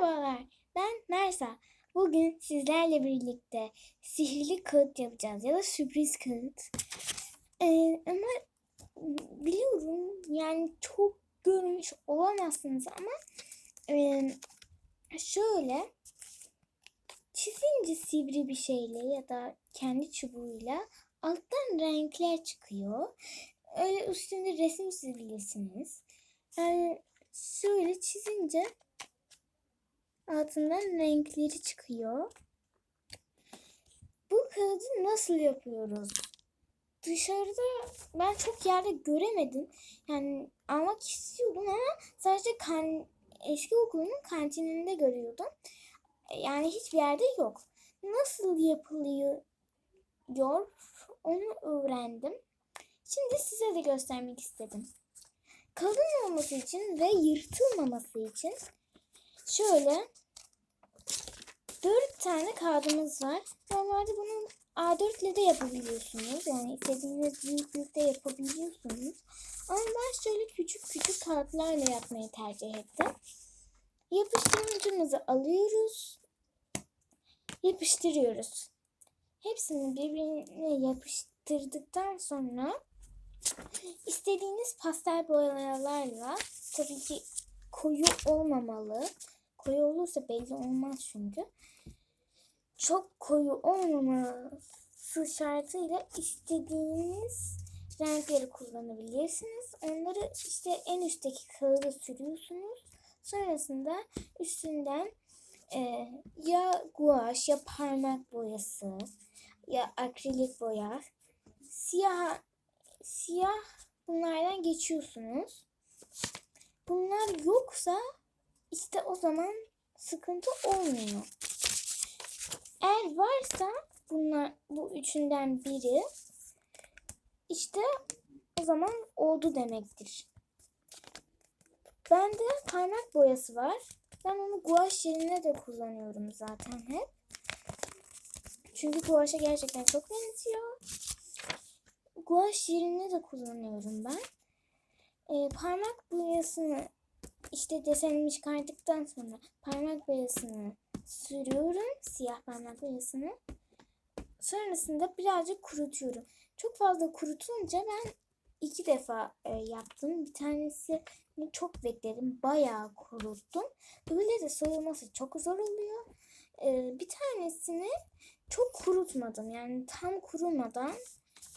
Merhabalar, ben Nersa. Bugün sizlerle birlikte sihirli kağıt yapacağız ya da sürpriz kağıt. Ee, ama biliyorum yani çok görmüş olamazsınız ama e, şöyle çizince sivri bir şeyle ya da kendi çubuğuyla alttan renkler çıkıyor. Öyle üstünde resim çizebilirsiniz. Yani şöyle çizince altından renkleri çıkıyor. Bu kağıdı nasıl yapıyoruz? Dışarıda ben çok yerde göremedim. Yani almak istiyordum ama sadece kan, eski okulumun kantininde görüyordum. Yani hiçbir yerde yok. Nasıl yapılıyor onu öğrendim. Şimdi size de göstermek istedim. Kalın olması için ve yırtılmaması için şöyle dört tane kağıdımız var. Normalde bunu A4 ile de yapabiliyorsunuz. Yani istediğiniz büyüklükte yapabiliyorsunuz. Ama ben şöyle küçük küçük kağıtlarla yapmayı tercih ettim. Yapıştırıcımızı alıyoruz. Yapıştırıyoruz. Hepsini birbirine yapıştırdıktan sonra istediğiniz pastel boyalarla tabii ki koyu olmamalı. Koyu olursa belli olmaz çünkü. Çok koyu olmaması şartıyla istediğiniz renkleri kullanabilirsiniz. Onları işte en üstteki kağıda sürüyorsunuz. Sonrasında üstünden e, ya guaj ya parmak boyası ya akrilik boya siyah siyah bunlardan geçiyorsunuz. Bunlar yoksa işte o zaman sıkıntı olmuyor. Eğer varsa bunlar bu üçünden biri işte o zaman oldu demektir. Bende parmak boyası var. Ben onu guaj yerine de kullanıyorum zaten hep. Çünkü guaşa gerçekten çok benziyor. Guaş yerine de kullanıyorum ben. Ee, parmak boyasını işte desenimi çıkardıktan sonra parmak boyasını sürüyorum. Siyah parmak boyasını. Sonrasında birazcık kurutuyorum. Çok fazla kurutunca ben iki defa e, yaptım. Bir tanesi çok bekledim. Bayağı kuruttum. Öyle de soyulması çok zor oluyor. E, bir tanesini çok kurutmadım. Yani tam kurumadan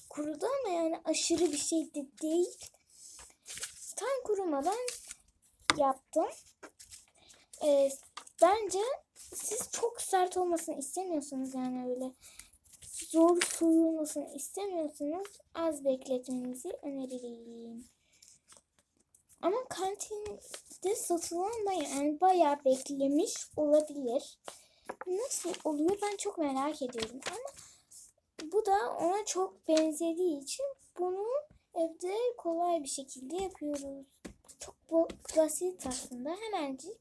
kurudu ama yani aşırı bir şey de değil. Tam kurumadan yaptım. Ee, bence siz çok sert olmasını istemiyorsanız yani öyle zor soyulmasını istemiyorsanız az bekletmenizi öneririm. Ama kantinde satılan da yani bayağı beklemiş olabilir. Nasıl oluyor ben çok merak ediyorum ama bu da ona çok benzediği için bunu evde kolay bir şekilde yapıyoruz. Çok basit aslında. Hemencik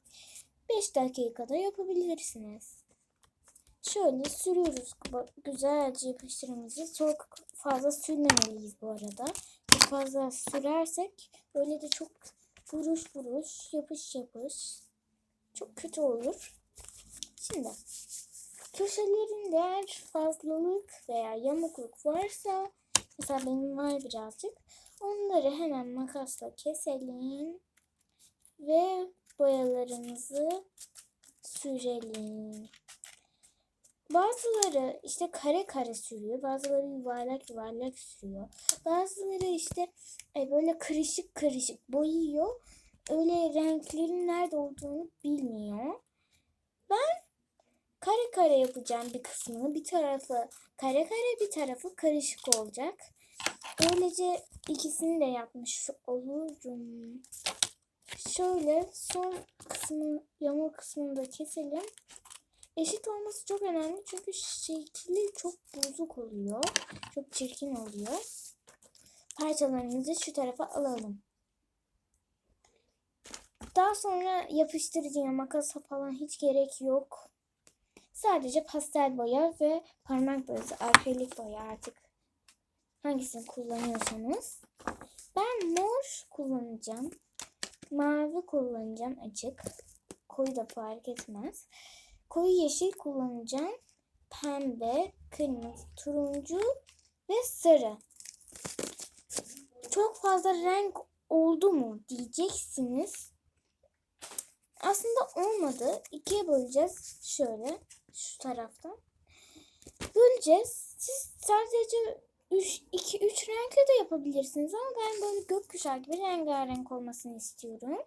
5 dakikada yapabilirsiniz. Şöyle sürüyoruz güzelce yapıştırmamızı. Çok fazla sürmemeliyiz bu arada. Çok fazla sürersek böyle de çok buruş buruş, yapış yapış. Çok kötü olur. Şimdi köşelerinde eğer fazlalık veya yamukluk varsa mesela benim var birazcık onları hemen makasla keselim ve boyalarımızı sürelim. Bazıları işte kare kare sürüyor. Bazıları yuvarlak yuvarlak sürüyor. Bazıları işte e, böyle kırışık kırışık boyuyor. Öyle renklerin nerede olduğunu bilmiyor. Ben kare kare yapacağım bir kısmını. Bir tarafı kare kare bir tarafı karışık olacak. Böylece ikisini de yapmış olurum. Şöyle son kısmı yamuk kısmını da keselim. Eşit olması çok önemli çünkü şekli çok bozuk oluyor. Çok çirkin oluyor. Parçalarımızı şu tarafa alalım. Daha sonra yapıştırıcıya makasa falan hiç gerek yok. Sadece pastel boya ve parmak boyası, akrilik boya artık hangisini kullanıyorsanız. Ben mor kullanacağım. Mavi kullanacağım açık. koyu da fark etmez. Koyu yeşil kullanacağım. Pembe, kırmızı, turuncu ve sarı. Çok fazla renk oldu mu diyeceksiniz. Aslında olmadı. İkiye böleceğiz. Şöyle şu taraftan. Böleceğiz. Siz sadece 3 2 3 renkle de yapabilirsiniz ama ben böyle gökkuşağı gibi rengarenk olmasını istiyorum.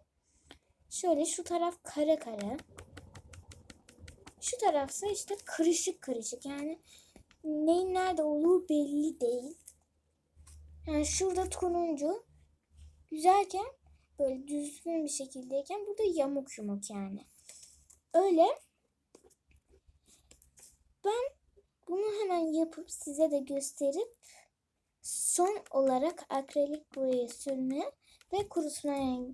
Şöyle şu taraf kare kare. Şu tarafsa işte karışık karışık. Yani neyin nerede olduğu belli değil. Yani şurada turuncu güzelken böyle düzgün bir şekildeyken burada yamuk yumuk yani. Öyle. Ben bunu hemen yapıp size de gösterip son olarak akrilik boyayı sürme ve kurutmaya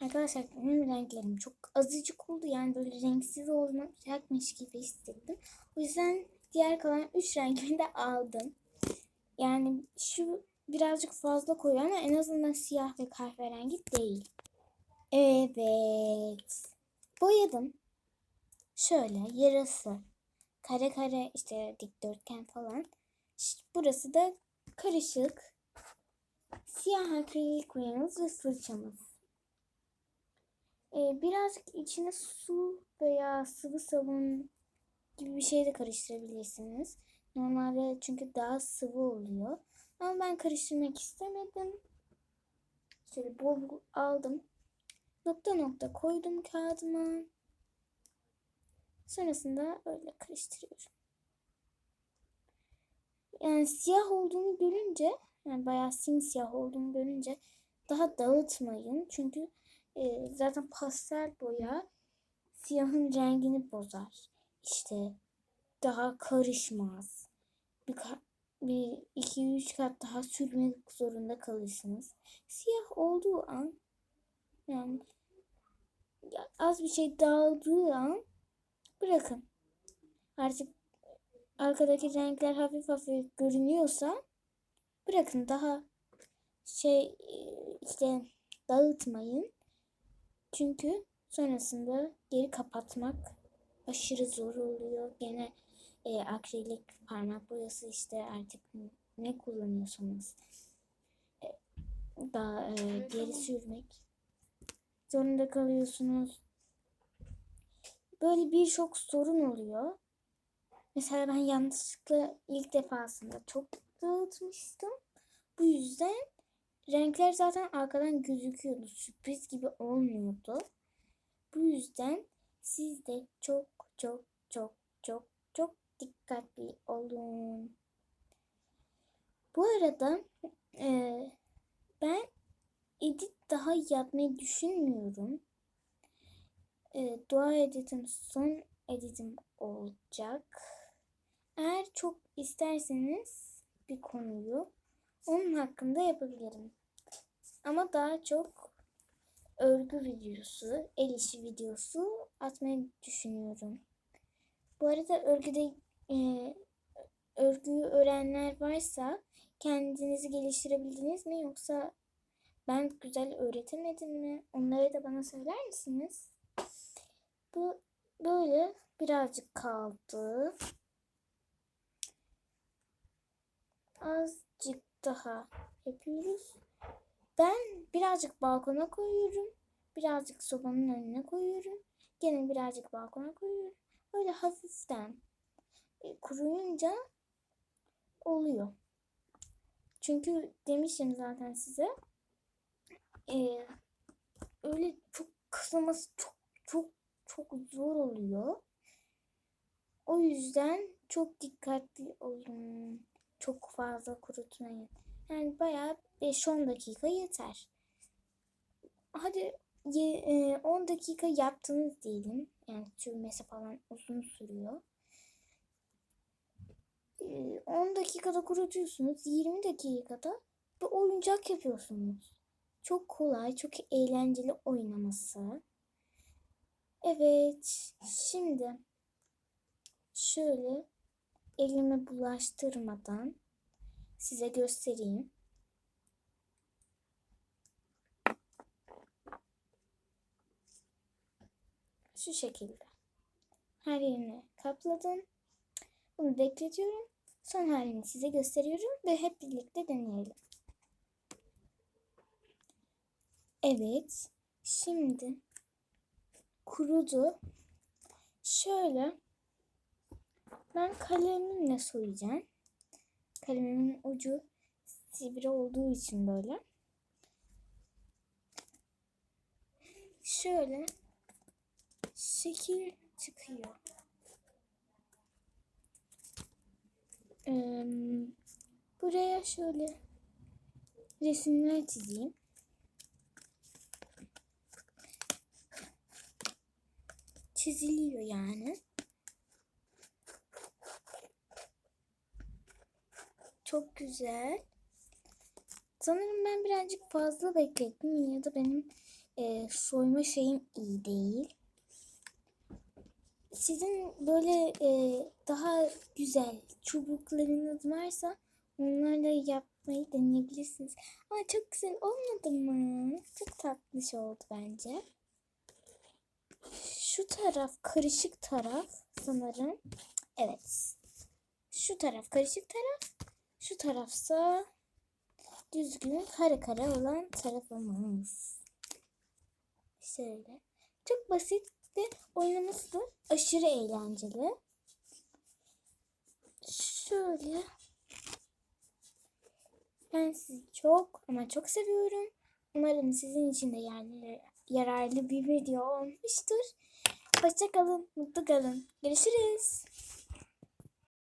Arkadaşlar benim renklerim çok azıcık oldu. Yani böyle renksiz olacakmış gibi hissettim. O yüzden diğer kalan 3 rengimi de aldım. Yani şu birazcık fazla koyu ama en azından siyah ve kahverengi değil. Evet. Boyadım. Şöyle yarısı. Kare kare işte dikdörtgen falan. İşte burası da karışık. Siyah akrilik boyamız ve fırçamız. Ee, birazcık içine su veya sıvı sabun gibi bir şey de karıştırabilirsiniz. Normalde çünkü daha sıvı oluyor. Ama ben karıştırmak istemedim. Şöyle bol bol aldım. Nokta nokta koydum kağıdıma. Sonrasında öyle karıştırıyorum. Yani siyah olduğunu görünce, yani bayağı simsiyah olduğunu görünce daha dağıtmayın. Çünkü e, zaten pastel boya siyahın rengini bozar. İşte daha karışmaz. Bir, bir iki üç kat daha sürmek zorunda kalırsınız. Siyah olduğu an yani az bir şey dağıldığı an bırakın. Artık arkadaki renkler hafif hafif görünüyorsa bırakın daha şey işte dağıtmayın. Çünkü sonrasında geri kapatmak aşırı zor oluyor. Gene e, akrilik parmak boyası işte artık ne kullanıyorsanız e, daha e, geri sürmek zorunda kalıyorsunuz. Böyle birçok sorun oluyor. Mesela ben yanlışlıkla ilk defasında çok dağıtmıştım. Bu yüzden renkler zaten arkadan gözüküyordu. Sürpriz gibi olmuyordu. Bu yüzden siz de çok çok çok çok çok dikkatli olun. Bu arada e, ben edit daha yapmayı düşünmüyorum. E, dua editim son editim olacak. Eğer çok isterseniz bir konuyu onun hakkında yapabilirim. Ama daha çok örgü videosu, el işi videosu atmayı düşünüyorum. Bu arada örgüde e, örgüyü öğrenenler varsa kendinizi geliştirebildiniz mi yoksa ben güzel öğretemedim mi? Onları da bana söyler misiniz? Bu böyle birazcık kaldı. Azıcık daha yapıyoruz. Ben birazcık balkona koyuyorum. Birazcık sobanın önüne koyuyorum. Gene birazcık balkona koyuyorum. Böyle hafiften e, kuruyunca oluyor. Çünkü demiştim zaten size. E, öyle çok kısılması çok çok çok zor oluyor. O yüzden çok dikkatli olun. Çok fazla kurutmayın. Yani bayağı 5-10 dakika yeter. Hadi 10 e, dakika yaptınız diyelim. Yani sürmesi falan uzun sürüyor. 10 dakikada kurutuyorsunuz. 20 dakikada bir oyuncak yapıyorsunuz. Çok kolay, çok eğlenceli oynaması. Evet, şimdi şöyle elimi bulaştırmadan size göstereyim. Şu şekilde. Her yerini kapladım. Bunu bekletiyorum. Son halini size gösteriyorum ve hep birlikte deneyelim. Evet. Şimdi kurudu. Şöyle ben kalemimle soyacağım. Kalemimin ucu sivri olduğu için böyle. Şöyle şekil çıkıyor. Ee, buraya şöyle resimler çizeyim. Çiziliyor yani. Çok güzel. Sanırım ben birazcık fazla beklettim ya da benim e, soyma şeyim iyi değil. Sizin böyle e, daha güzel çubuklarınız varsa onlarla yapmayı deneyebilirsiniz. Ama çok güzel olmadı mı? Çok tatlış oldu bence. Şu taraf karışık taraf sanırım. Evet. Şu taraf karışık taraf. Şu tarafsa düzgün kare kare olan tarafımız. Şöyle. Çok basit ve oynaması da aşırı eğlenceli. Şöyle. Ben sizi çok ama çok seviyorum. Umarım sizin için de yararlı, bir video olmuştur. Hoşçakalın, mutlu kalın. Görüşürüz.